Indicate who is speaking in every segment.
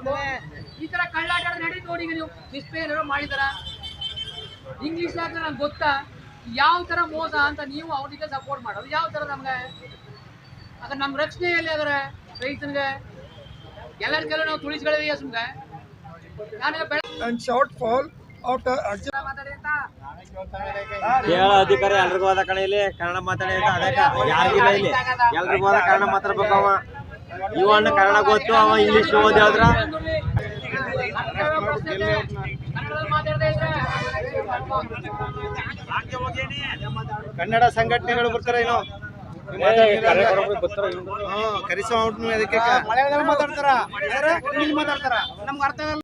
Speaker 1: ಮಾಡ್ಬೇಕು ಈ ತರ ಕಳ್ಳಾಟ ನಡೀತು ನೋಡಿ ನೀವು ಡಿಸ್ಪ್ಲೇ ಏನಾದ್ರು ಮಾಡಿದಾರ. ಇಂಗ್ಲಿಷ್ ಹಾಕಿದ್ರೆ ನಂಗೆ ಗೊತ್ತಾ? ಯಾವ ತರ ಮೋಸ ಅಂತ ನೀವು ಅವನಿಗೆ ಸಪೋರ್ಟ್ ಮಾಡೋದು. ಯಾವ ತರ ನಮ್ಗೆ? ಆಗ ನಮ್ಮ ರಕ್ಷಣೆ ಎಲ್ಲಿ ಅದರ ರೈತನಿಗೆ? ಎಲ್ಲರ ಕೆಲ ನಾವು ತುಳಿಸ್ಗಳಿವೆ ಸುಮ್ಗೆ ನಾನು ಶಾರ್ಟ್ ಫಾಲ್
Speaker 2: ಕೇಳ ಅಧಿಕಾರಿ ಎಲ್ರಿಗೂ ಹೋದ ಕಣ ಇಲ್ಲಿ ಕನ್ನಡ ಮಾತಾಡಿ ಅಂತ ಅದಕ್ಕ ಯಾರಿಗಿಲ್ಲ ಇಲ್ಲಿ ಎಲ್ರಿಗೂ ಹೋದ ಕನ್ನಡ ಮಾತಾಡ್ಬೇಕು ಅವ. ಇವಣ್ಣ ಕನ್ನಡ ಗೊತ್ತು ಅವ ಇಂಗ್ಲಿಷ್ ಓದಿ ಹೋದ್ರ
Speaker 3: ಕನ್ನಡ ಸಂಘಟನೆಗಳು ಬರ್ತಾರೆ ಏನು ಕರಿಸೋ ಅವ್ರನ್ನ ಅದಕ್ಕೆ. ಮಲಯಾಳದಲ್ಲಿ ಮಾತಾಡ್ತಾರ? ಇಂಗ್ಲಿಷ್ ಮಾತಾಡ್ತಾರ? ನಮ್ಗೆ ಅರ್ಥ ಆಗಲ್ಲ.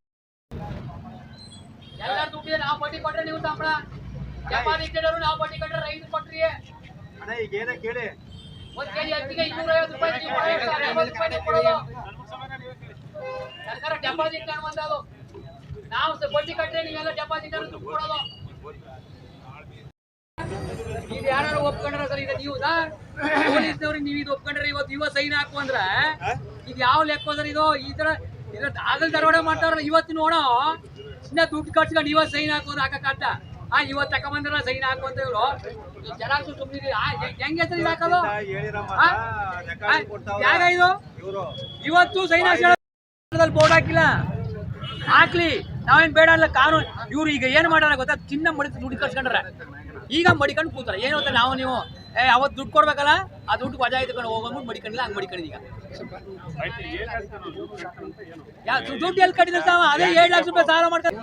Speaker 1: ಎಲ್ಲರ ದುಡ್ಡಿಗೆ ನಾವು ಬಡ್ಡಿ ಕೊಟ್ರೆ ನೀವು ಸಂಬಳ. ಜಪಾನಿ ಇಟ್ಟಿರೋರು ನಾವು ಬಡ್ಡಿ ಕೊಟ್ರೆ ರೈತ ಕೊಟ್ರಿ
Speaker 3: ಅದೇ ಈಗ ಏನೇ ಕೇಳಿ.
Speaker 1: ಒಂದ್ ಕೆಜಿ ಹತ್ತಿಗೆ ರೂಪಾಯಿ ಕೊಡೋದು, ಸರ್ಕಾರ ಡೆಪಾಸಿಟ್ ಅನ್ನುವಂಥದ್ದು ನಾವು ಬಡ್ಡಿ ನೀವೆಲ್ಲ ಡೆಪಾಸಿಟ್ ದುಡ್ಡು ಕೊಡೋದು. ಇದು ಯಾರು ಒಪ್ಕೊಂಡ್ರ ಸರ್ ನೀವು ಸರ್ ಪೊಲೀಸ್ನವ್ರಿಗೆ ನೀವು ಇದು ಒಪ್ಕೊಂಡ್ರೆ ಇವತ್ತು ಇವ ಸೈನ್ ಹಾಕು ಅಂದ್ರ ಇದು ಯಾವ ಲೆಕ್ಕ ಸರ್ ಇದು? ಈ ತರ ಇದ್ರ ಆಗಲ್ ದರೋಡೆ ಮಾಡ್ತಾವ್ರಲ್ಲ ಇವತ್ತು ನೋಡೋ ಇನ್ನ ದುಡ್ಡು ಕಟ್ಸ್ಕೊಂಡು ಇವತ್ತು ಸೈನ್ ಹಾಕೋದು ಹಾಕಕ್ಕಾಗ್ತ? ಆ ಇವತ್ತು ಸೈನ್ ಇವ್ರು. ಸುಮ್ಮನೆ ಹೆಂಗೆ ಸರ್ ಇದು ಹಾಕೋದು? ಇದು? ಇವತ್ತು ಸೈನ್ ಹಾಕಿ ಬೋರ್ಡ್ ಹಾಕಿಲ್ಲ. ಹಾಕ್ಲಿ. ನಾವೇನ್ ಬೇಡ ಅಲ್ಲ ಕಾನೂನು. ಇವ್ರು ಈಗ ಏನ್ ಮಾಡ್ಯಾರ ಗೊತ್ತಾ? ಚಿನ್ನ ಮಡಿ ದುಡ್ಡು ಕಳ್ಸ್ಕೊಂಡ್ರ. ಈಗ ಮಡಿಕೊಂಡು ಕೂತಾರ. ಏನು ಗೊತ್ತಾ ನಾವು ನೀವು? ಏ ಅವತ್ತು ದುಡ್ಡು ಕೊಡ್ಬೇಕಲ್ಲ? ಆ ದುಡ್ಡು ವಜಾ ಇದ್ಕೊಂಡು ಹೋಗೋದು ಮಡಿಕೊಂಡಿಲ್ಲ ಹಂಗ್ ಮಡಿಕೊಂಡಿದ್ ಈಗ. ಯಾ ದುಡ್ಡು ಎಲ್ಲಿ ಕಟ್ಟಿದ್ರೆ ತಾವ ಅದೇ ಏಳು ಲಕ್ಷ ರೂಪಾಯಿ ಸಾಲ ಮಾಡ್ತಾರೆ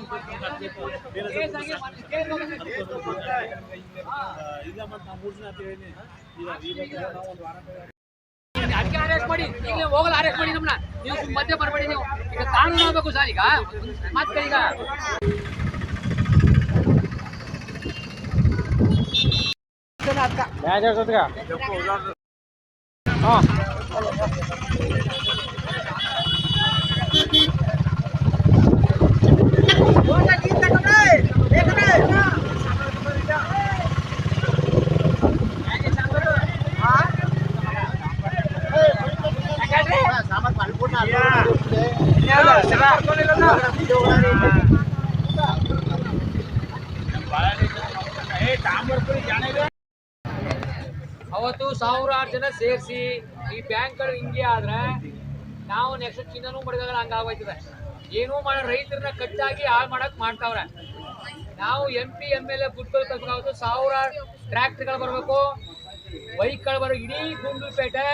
Speaker 1: ಅದಕ್ಕೆ ಅರೆಸ್ಟ್ ಮಾಡಿ? ಈಗ ನೀವು ಹೋಗಲ್ಲ ಅರೆಸ್ಟ್ ಮಾಡಿ ನಮ್ಮನ್ನ ನೀವು ಮಧ್ಯೆ ಬರಬೇಡಿ ನೀವು. ಈಗ ಕಾನೂನು ಆಗ್ಬೇಕು ಸರ್ ಈಗ. ಮತ್ತೆ ಈಗ. మ్యాచ్ అవుతుందిగా తాంబూరు జానే ಅವತ್ತು ಸಾವಿರಾರು ಜನ ಸೇರಿಸಿ ಈ ಬ್ಯಾಂಕ್ಗಳು ಹಿಂಗೆ ಆದ್ರೆ ನಾವು ನೆಕ್ಸ್ಟ್ ಚಿನ್ನನೂ ಮಡಗಲ್ಲ ಹಂಗಾಗೋಯ್ತದೆ. ಏನೂ ಮಾಡೋ ರೈತರನ್ನ ಕಟ್ಟಾಗಿ ಹಾಳು ಮಾಡಕ್ ಮಾಡ್ತಾವ್ರೆ. ನಾವು M P M L A ಗುಡ್ಗಳು ಕಟ್ಬೇಕಾಗುತ್ತೆ ಸಾವಿರಾರು ಟ್ರ್ಯಾಕ್ಟರ್ಗಳು ಬರಬೇಕು ಬೈಕ್ಗಳು ಬರೋ ಇಡೀ ಪೇಟೆ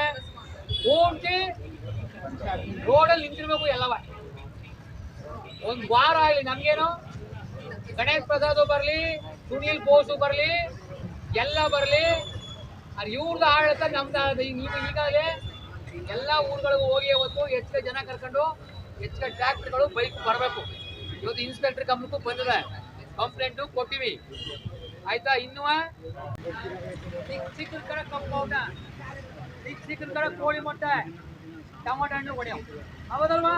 Speaker 1: ಪೂರ್ತಿ ರೋಡಲ್ಲಿ ನಿಂತಿರ್ಬೇಕು ಎಲ್ಲವ. ಒಂದು ವಾರ ಆಗಲಿ ನಮಗೇನು? ಗಣೇಶ್ ಪ್ರಸಾದ್ ಬರಲಿ, ಸುನೀಲ್ ಬೋಸು ಬರಲಿ, ಎಲ್ಲ ಬರಲಿ. ಅದು ಇವ್ರದ್ದು ಆಡಳಿತ ನಮ್ದು ಆಡಳಿತ. ನೀವು ಈಗಾಗಲೇ ಎಲ್ಲ ಊರುಗಳಿಗೂ ಹೋಗಿ ಇವತ್ತು ಹೆಚ್ಚಿಗೆ ಜನ ಕರ್ಕೊಂಡು ಹೆಚ್ಚಿಗೆ ಟ್ರ್ಯಾಕ್ಟರ್ಗಳು, ಬೈಕ್ ಬರಬೇಕು. ಇವತ್ತು ಇನ್ಸ್ಪೆಕ್ಟರ್ ಗಮನಕ್ಕೂ ಬಂದಿದೆ. ಕಂಪ್ಲೇಂಟು ಕೊಟ್ಟಿವಿ. ಆಯ್ತಾ? ಇನ್ನೂ ಸಿಕ್ಕ ಸಿಕ್ಕನ ಕಡೆ ಕಂಪೌಂಡ ಕಡೆ ಕೋಳಿ ಮೊಟ್ಟೆ. ಟೊಮೆಟೊ ಹಣ್ಣು ಹೊಡೆಯೋ ಹೌದಲ್ವಾ?